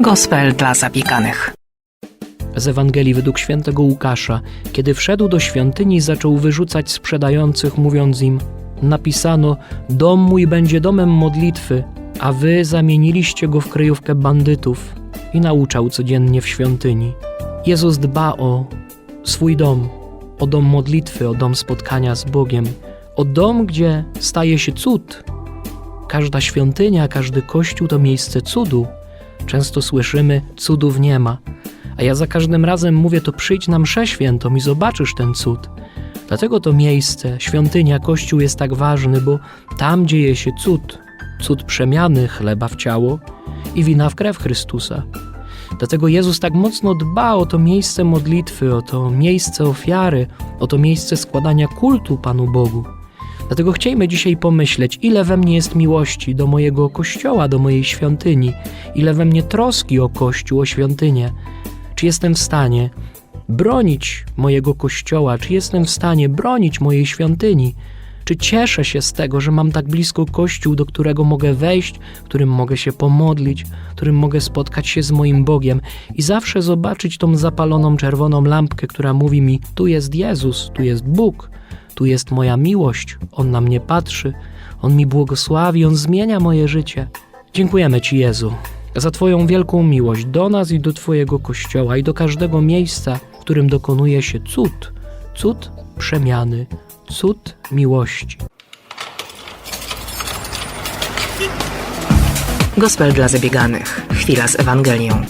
Gospel dla zabieganych. Z Ewangelii według świętego Łukasza, kiedy wszedł do świątyni, zaczął wyrzucać sprzedających, mówiąc im: Napisano: Dom mój będzie domem modlitwy, a wy zamieniliście go w kryjówkę bandytów. I nauczał codziennie w świątyni. Jezus dba o swój dom, o dom modlitwy, o dom spotkania z Bogiem, o dom, gdzie staje się cud. Każda świątynia, każdy kościół to miejsce cudu. Często słyszymy: cudów nie ma. A ja za każdym razem mówię, to przyjdź na mszę świętą i zobaczysz ten cud. Dlatego to miejsce, świątynia, kościół jest tak ważny, bo tam dzieje się cud. Cud przemiany chleba w ciało i wina w krew Chrystusa. Dlatego Jezus tak mocno dba o to miejsce modlitwy, o to miejsce ofiary, o to miejsce składania kultu Panu Bogu. Dlatego chciejmy dzisiaj pomyśleć, ile we mnie jest miłości do mojego kościoła, do mojej świątyni, ile we mnie troski o kościół, o świątynię. Czy jestem w stanie bronić mojego kościoła? Czy jestem w stanie bronić mojej świątyni? Czy cieszę się z tego, że mam tak blisko kościół, do którego mogę wejść, którym mogę się pomodlić, którym mogę spotkać się z moim Bogiem i zawsze zobaczyć tą zapaloną czerwoną lampkę, która mówi mi: Tu jest Jezus, tu jest Bóg, tu jest moja miłość, On na mnie patrzy, On mi błogosławi, On zmienia moje życie. Dziękujemy Ci, Jezu, za Twoją wielką miłość do nas i do Twojego kościoła i do każdego miejsca, w którym dokonuje się cud, cud przemiany, cud miłości. Gospel dla zabieganych. Chwila z Ewangelią.